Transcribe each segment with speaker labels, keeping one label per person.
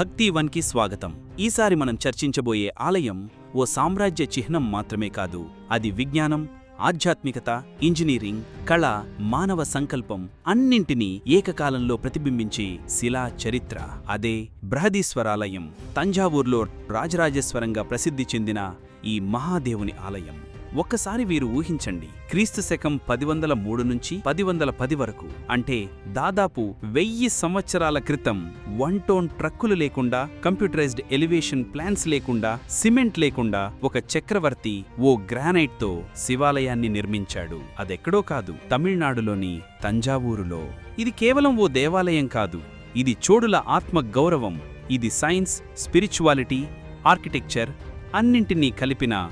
Speaker 1: భక్తి వన్కి స్వాగతం. ఈసారి మనం చర్చించబోయే ఆలయం ఓ సామ్రాజ్య చిహ్నం మాత్రమే కాదు అది విజ్ఞానం ఆధ్యాత్మికత ఇంజనీరింగ్ కళ మానవ సంకల్పం అన్నింటినీ ఏకకాలంలో ప్రతిబింబించే శిలా చరిత్ర. అదే బృహదీశ్వరాలయం తంజావూర్లో రాజరాజేశ్వరంగా ప్రసిద్ధి చెందిన ఈ మహాదేవుని ఆలయం. ఒక్కసారి వీరు ఊహించండి. క్రీస్తు శకం పది వందల మూడు నుంచి పది వందల పది వరకు. అంటే దాదాపు వెయ్యి సంవత్సరాల క్రితం వన్ టోన్ ట్రక్కులు లేకుండా కంప్యూటరైజ్డ్ ఎలివేషన్ ప్లాన్స్ లేకుండా సిమెంట్ లేకుండా ఒక చక్రవర్తి ఓ గ్రానైట్తో శివాలయాన్ని నిర్మించాడు. అదెక్కడో కాదు తమిళనాడులోని తంజావూరులో. ఇది కేవలం ఓ దేవాలయం కాదు. ఇది చోడుల ఆత్మ గౌరవం. ఇది సైన్స్ స్పిరిచువాలిటీ ఆర్కిటెక్చర్ అన్నింటినీ కలిపిన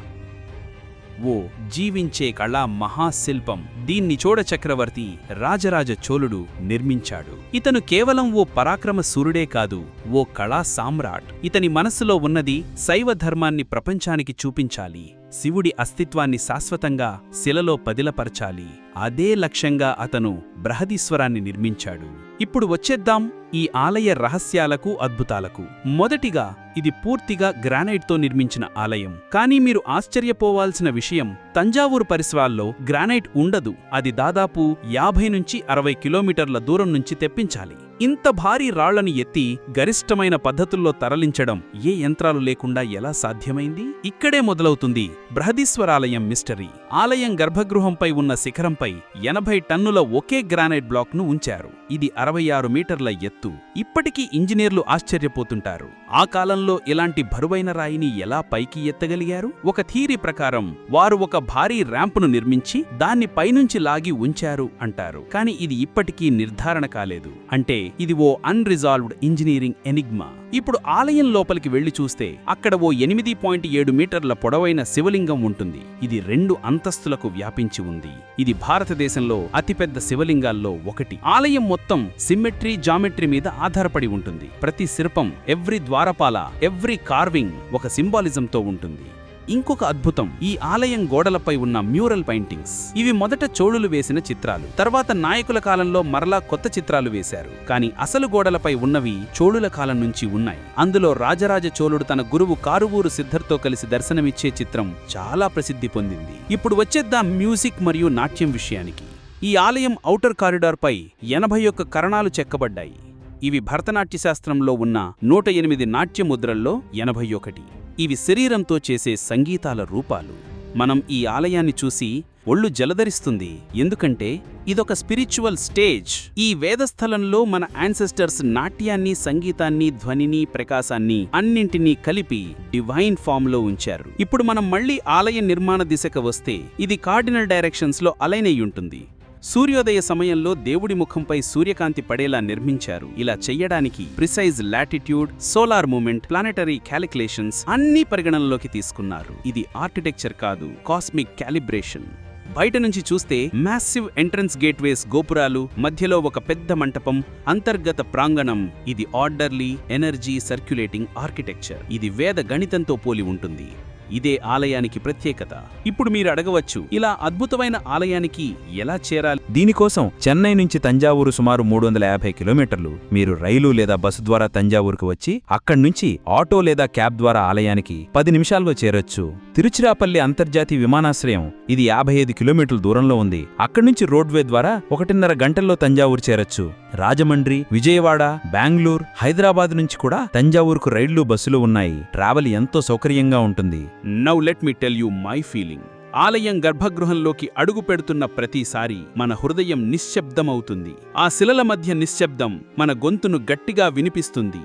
Speaker 1: ఓ జీవించే కళా మహాశిల్పం. దీన్ని చోడ చక్రవర్తి రాజరాజ చోళుడు నిర్మించాడు. ఇతను కేవలం ఓ పరాక్రమ సూర్యుడే కాదు ఓ కళా సామ్రాట్. ఇతని మనస్సులో ఉన్నది శైవ ధర్మాన్ని ప్రపంచానికి చూపించాలి. శివుడి అస్తిత్వాన్ని శాశ్వతంగా శిలలో పదిలపరచాలి. అదే లక్ష్యంగా అతను బృహదీశ్వరాన్ని నిర్మించాడు. ఇప్పుడు వచ్చేద్దాం ఈ ఆలయ రహస్యాలకు అద్భుతాలకు. మొదటిగా ఇది పూర్తిగా గ్రానైట్తో నిర్మించిన ఆలయం. కానీ మీరు ఆశ్చర్యపోవాల్సిన విషయం తంజావూరు పరిసరాల్లో గ్రానైట్ ఉండదు. అది దాదాపు యాభై నుంచి అరవై కిలోమీటర్ల దూరం నుంచి తెప్పించాలి. ఇంత భారీ రాళ్ళను ఎత్తి గరిష్టమైన పద్ధతుల్లో తరలించడం ఏ యంత్రాలు లేకుండా ఎలా సాధ్యమైంది? ఇక్కడే మొదలవుతుంది బృహదీశ్వరాలయం మిస్టరీ. ఆలయం గర్భగృహంపై ఉన్న శిఖరంపై ఎనభై టన్నుల ఒకే గ్రానైట్ బ్లాక్ను ఉంచారు. ఇది అరవై ఆరు మీటర్ల ఎత్తు. ఇప్పటికీ ఇంజనీర్లు ఆశ్చర్యపోతుంటారు. ఆ కాలంలో ఇలాంటి బరువైన రాయిని ఎలా పైకి ఎత్తగలిగారు? ఒక థీరీ ప్రకారం వారు ఒక భారీ ర్యాంపును నిర్మించి దాన్ని పైనుంచి లాగి ఉంచారు అంటారు. కాని ఇది ఇప్పటికీ నిర్ధారణ కాలేదు. అంటే ఇది ఓ అన్రిజాల్వ్డ్ ఇంజనీరింగ్ ఎనిగ్మా. ఇప్పుడు ఆలయం లోపలికి వెళ్ళి చూస్తే అక్కడ ఓ ఎనిమిది పాయింట్ ఏడు మీటర్ల పొడవైన శివలింగం ఉంటుంది. ఇది రెండు అంతస్తులకు వ్యాపించి ఉంది. ఇది భారతదేశంలో అతిపెద్ద శివలింగాల్లో ఒకటి. ఆలయం మొత్తం సిమ్మెట్రీ జామెట్రీ మీద ఆధారపడి ఉంటుంది. ప్రతి శిల్పం ఎవ్రీ ద్వారపాల ఎవ్రీ కార్వింగ్ ఒక సింబాలిజంతో ఉంటుంది. ఇంకొక అద్భుతం. ఈ ఆలయం గోడలపై ఉన్న మ్యూరల్ పెయింటింగ్స్. ఇవి మొదట చోళులు వేసిన చిత్రాలు. తర్వాత నాయకుల కాలంలో మరలా కొత్త చిత్రాలు వేశారు. కానీ అసలు గోడలపై ఉన్నవి చోళుల కాలం నుంచి ఉన్నాయి. అందులో రాజరాజ చోళుడు తన గురువు కారువూరు సిద్ధర్తో కలిసి దర్శనమిచ్చే చిత్రం చాలా ప్రసిద్ధి పొందింది. ఇప్పుడు వచ్చేద్దాం మ్యూజిక్ మరియు నాట్యం విషయానికి. ఈ ఆలయం ఔటర్ కారిడార్పై ఎనభై ఒక్క కరణాలు చెక్కబడ్డాయి. ఇవి భరతనాట్య శాస్త్రంలో ఉన్న నూట ఎనిమిది నాట్య ముద్రల్లో ఎనభై ఒకటి ఇవి శరీరంతో చేసే సంగీతాల రూపాలు. మనం ఈ ఆలయాన్ని చూసి ఒళ్ళు జలధరిస్తుంది. ఎందుకంటే ఇదొక స్పిరిచువల్ స్టేజ్. ఈ వేదస్థలంలో మన యాన్సెస్టర్స్ నాట్యాన్ని సంగీతాన్ని ధ్వనిని ప్రకాశాన్ని అన్నింటినీ కలిపి డివైన్ ఫామ్లో ఉంచారు. ఇప్పుడు మనం మళ్ళీ ఆలయ నిర్మాణ దిశకు వస్తే ఇది కార్డినల్ డైరెక్షన్స్లో అలైనయ్యుంటుంది అలైన్ అయి ఉంటుంది సూర్యోదయ సమయంలో దేవుడి ముఖంపై సూర్యకాంతి పడేలా నిర్మించారు. ఇలా చెయ్యడానికి precise latitude solar moment planetary calculations అన్నీ పరిగణనలోకి తీసుకున్నారు. ఇది ఆర్కిటెక్చర్ కాదు కాస్మిక్ క్యాలిబ్రేషన్. బయట నుంచి చూస్తే మ్యాసివ్ ఎంట్రన్స్ గేట్వేస్ గోపురాలు మధ్యలో ఒక పెద్ద మంటపం అంతర్గత ప్రాంగణం. ఇది ఆర్డర్లీ ఎనర్జీ సర్క్యులేటింగ్ ఆర్కిటెక్చర్. ఇది వేద గణితంతో పోలి ఉంటుంది. ఇదే ఆలయానికి ప్రత్యేకత. ఇప్పుడు మీరు అడగవచ్చు ఇలా అద్భుతమైన ఆలయానికి ఎలా చేరాలి?
Speaker 2: దీనికోసం చెన్నై నుంచి తంజావూరు సుమారు మూడు వందల యాభై కిలోమీటర్లు మీరు రైలు లేదా బస్సు ద్వారా తంజావూరుకు వచ్చి అక్కడి నుంచి ఆటో లేదా క్యాబ్ ద్వారా ఆలయానికి పది నిమిషాల్లో చేరొచ్చు. తిరుచిరాపల్లి అంతర్జాతీయ విమానాశ్రయం ఇది యాభై ఐదు కిలోమీటర్ల దూరంలో ఉంది. అక్కడి నుంచి రోడ్వే ద్వారా ఒకటిన్నర గంటల్లో తంజావూరు చేరొచ్చు. రాజమండ్రి విజయవాడ బెంగళూరు హైదరాబాద్ నుంచి కూడా తంజావూరుకు రైళ్ళు బస్సులు ఉన్నాయి. ట్రావెల్ ఎంతో సౌకర్యంగా ఉంటుంది.
Speaker 1: Now let me tell you my feeling ఆలయం గర్భగృహంలోకి అడుగు పెడుతున్న ప్రతిసారి మన హృదయం నిశ్శబ్దమవుతుంది. ఆ శిలల మధ్య నిశ్శబ్దం మన గొంతును గట్టిగా వినిపిస్తుంది.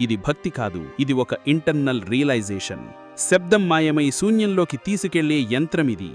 Speaker 1: ఇది భక్తి కాదు ఇది ఒక ఇంటర్నల్ రియలైజేషన్ శబ్దం మాయమై శూన్యంలోకి తీసుకెళ్ళే యంత్రమిది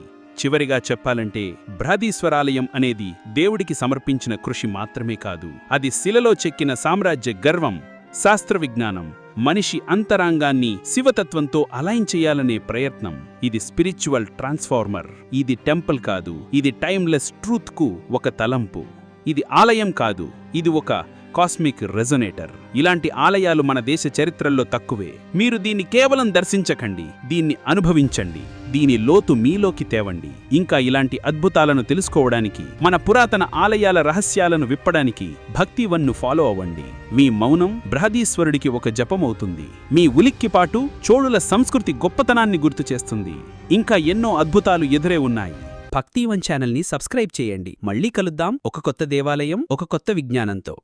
Speaker 1: చివరిగా చెప్పాలంటే భ్రాదీశ్వరాలయం అనేది దేవుడికి సమర్పించిన కృషి మాత్రమే కాదు. అది శిలలో చెక్కిన సామ్రాజ్య గర్వం శాస్త్ర విజ్ఞానం మనిషి అంతరాంగాన్ని శివతత్వంతో అలైన్ చేయాలనే ప్రయత్నం. ఇది స్పిరిచువల్ ట్రాన్స్ఫార్మర్. ఇది టెంపుల్ కాదు. ఇది టైమ్లెస్ ట్రూత్కు ఒక తలంపు. ఇది ఆలయం కాదు. ఇది ఒక కాస్మిక్ రెజొనేటర్. ఇలాంటి ఆలయాలు మన దేశ చరిత్రల్లో తక్కువే. మీరు దీన్ని కేవలం దర్శించకండి. దీన్ని అనుభవించండి. దీని లోతు మీలోకి తేవండి. ఇంకా ఇలాంటి అద్భుతాలను తెలుసుకోవడానికి మన పురాతన ఆలయాల రహస్యాలను విప్పడానికి భక్తివన్ను ఫాలో అవ్వండి. మీ మౌనం బృహదీశ్వరుడికి ఒక జపమవుతుంది. మీ ఉలిక్కిపాటు చోళుల సంస్కృతి గొప్పతనాన్ని గుర్తు చేస్తుంది. ఇంకా ఎన్నో అద్భుతాలు ఎదురే ఉన్నాయి.
Speaker 3: భక్తివన్ ఛానల్ని సబ్స్క్రైబ్ చేయండి. మళ్ళీ కలుద్దాం. ఒక కొత్త దేవాలయం ఒక కొత్త విజ్ఞానంతో.